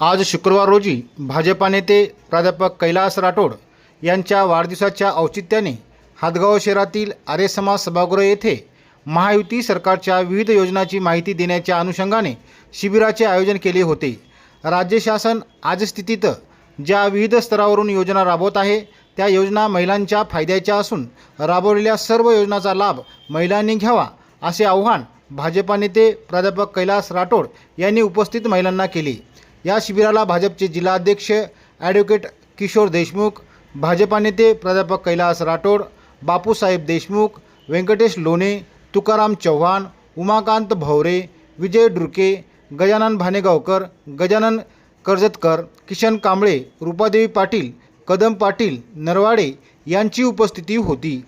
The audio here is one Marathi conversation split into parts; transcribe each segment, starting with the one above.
आज शुक्रवार रोजी भाजपा नेते प्राध्यापक कैलास राठोड यांच्या वाढदिवसाच्या औचित्याने हातगाव शहरातील आर्य समाज सभागृह येथे महायुती सरकारच्या विविध योजनांची माहिती देण्याच्या अनुषंगाने शिबिराचे आयोजन केले होते. राज्य शासन आज स्थितीत ज्या विविध स्तरावरून योजना राबवत आहे त्या योजना महिलांच्या फायद्याच्या असून राबवलेल्या सर्व योजनांचा लाभ महिलांनी घ्यावा असे आव्हान भाजपा नेते प्राध्यापक कैलास राठोड यांनी उपस्थित महिलांना केले. या शिबिराला भाजपचे जिल्हाध्यक्ष ॲडव्होकेट किशोर देशमुख भाजपा नेते प्राध्यापक कैलास राठोड बापूसाहेब देशमुख व्यंकटेश लोणे तुकाराम चव्हाण उमाकांत भवरे विजय डुरके गजानन भानेगावकर गजानन कर्जतकर किशन कांबळे रुपादेवी पाटील कदम पाटील नरवाडे यांची उपस्थिती होती.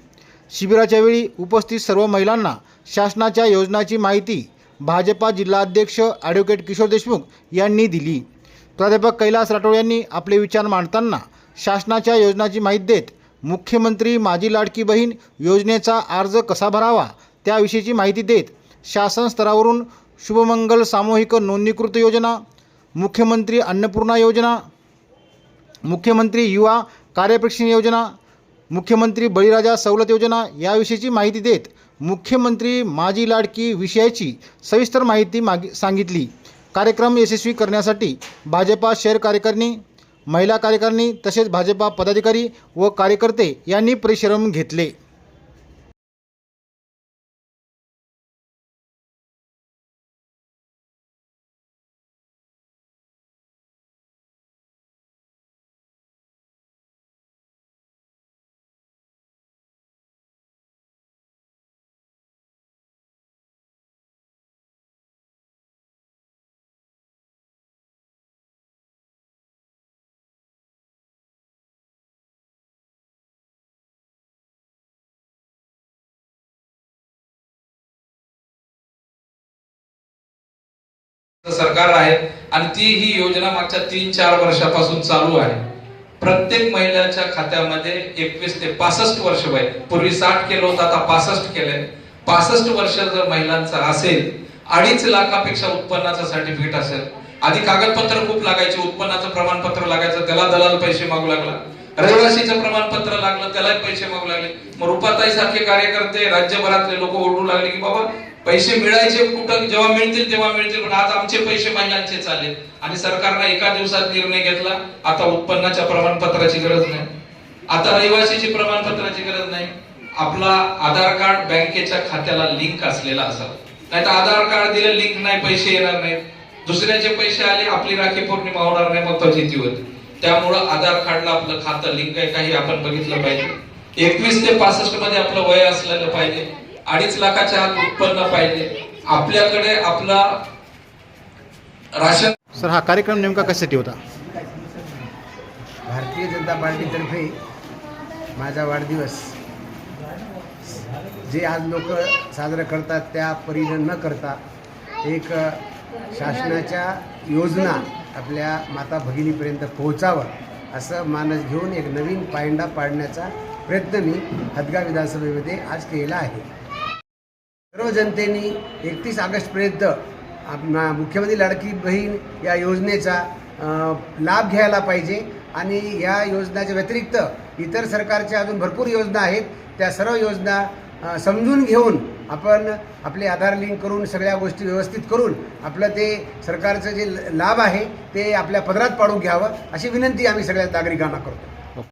शिबिराच्या वेळी उपस्थित सर्व महिलांना शासनाच्या योजनाची माहिती भाजपा जिल्हाध्यक्ष ॲडव्होकेट किशोर देशमुख यांनी दिली. प्राध्यापक कैलास राठोड यांनी आपले विचार मांडताना शासनाच्या योजनाची माहिती देत मुख्यमंत्री माझी लाडकी बहीण योजनेचा अर्ज कसा भरावा त्याविषयीची माहिती देत शासन स्तरावरून शुभमंगल सामूहिक नोंदणीकृत योजना मुख्यमंत्री अन्नपूर्णा योजना मुख्यमंत्री युवा कार्यप्रशिक्षण योजना मुख्यमंत्री बळीराजा सवलत योजना याविषयीची माहिती देत मुख्यमंत्री माझी लाडकी विषयाची सविस्तर माहिती मागे सांगितली. कार्यक्रम यशस्वी करण्यासाठी भाजपा शहर कार्यकारिणी महिला कार्यकारिणी तसेच भाजपा पदाधिकारी व कार्यकर्ते यांनी परिश्रम घेतले. सरकार आहे आणि ती ही योजना मागच्या तीन चार वर्षापासून चालू आहे. प्रत्येक महिलाच्या खात्यामध्ये एकवीस ते पासष्ट वर्ष वय. पूर्वी साठ केलं होतं आता पासष्ट केलंय. पासष्ट वर्ष जर महिलांचं असेल अडीच लाखापेक्षा उत्पन्नाचं सर्टिफिकेट असेल. आधी कागदपत्र खूप लागायचे उत्पन्नाचं प्रमाणपत्र लागायचं त्याला दलाल पैसे मागू लागला. रहिवासीचं प्रमाणपत्र लागलं त्यालाही पैसे मागू लागले. मग रुपाताई सारखे कार्यकर्ते राज्यभरातले लोक ओरडू लागले की बाबा पैसे मिळायचे कुठं जेव्हा मिळतील तेव्हा मिळतील पण आज आमचे पैसे महिलांचे चालले. आणि सरकारनं एका दिवसात निर्णय घेतला आता उत्पन्नाच्या प्रमाणपत्राची गरज नाही. आता रहिवासीची प्रमाणपत्राची गरज नाही. आपला आधार कार्ड बँकेच्या खात्याला लिंक असलेला असावा. नाही तर आधार कार्ड दिलं लिंक नाही पैसे येणार नाहीत. दुसऱ्याचे पैसे आले आपली राखी पौर्णिमा होणार नाही मग फजिती होती त्यामुळं आधार कार्डला आपलं खातं लिंक आहे काही आपण बघितलं पाहिजे. एकवीस ते पासष्टमध्ये आपलं वय असलेलं पाहिजे. अडीच लाखाच्या आत उत्पन्न पाहिजे. आपल्याकडे आपला राशन सर हा कार्यक्रम नेमका कशासाठी होता? भारतीय जनता पार्टीतर्फे माझा वाढदिवस. जे आज लोक साजरं करतात त्या परीनं न करता एक शासनाच्या योजना आपल्या माता भगिनीपर्यंत पोहोचावं असं मानस घेऊन एक नवीन पायंडा पाडण्याचा प्रयत्न मी हदगाव विधानसभेमध्ये आज केला आहे. सर्व जनतेनी एकतीस ऑगस्टपर्यंत आप- मुख्यमंत्री लाडकी बहीण या योजनेचा लाभ घ्यायला पाहिजे आणि या योजनेच्या व्यतिरिक्त इतर सरकारच्या अजून भरपूर योजना आहेत. त्या सर्व योजना समजून घेऊन आपण आपले आधार लिंक करून सगळ्या गोष्टी व्यवस्थित करून आपलं ते सरकारचं जे ल- लाभ आहे ते आपल्या पदरात पाडून घ्यावं अशी विनंती आम्ही सगळ्या नागरिकांना करतो.